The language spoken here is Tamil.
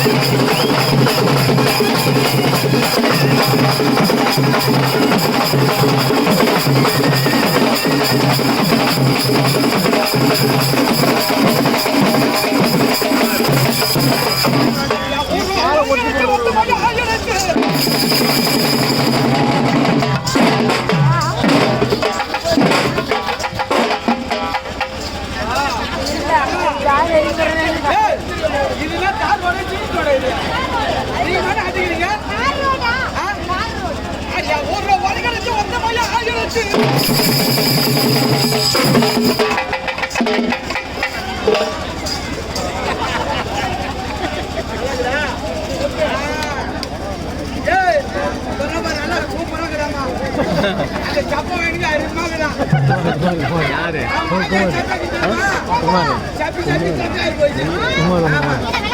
Thank you. அந்த சப்பை வேணுங்க, அருமையா இருக்குடா. யாரு ஆமா, ஐயா,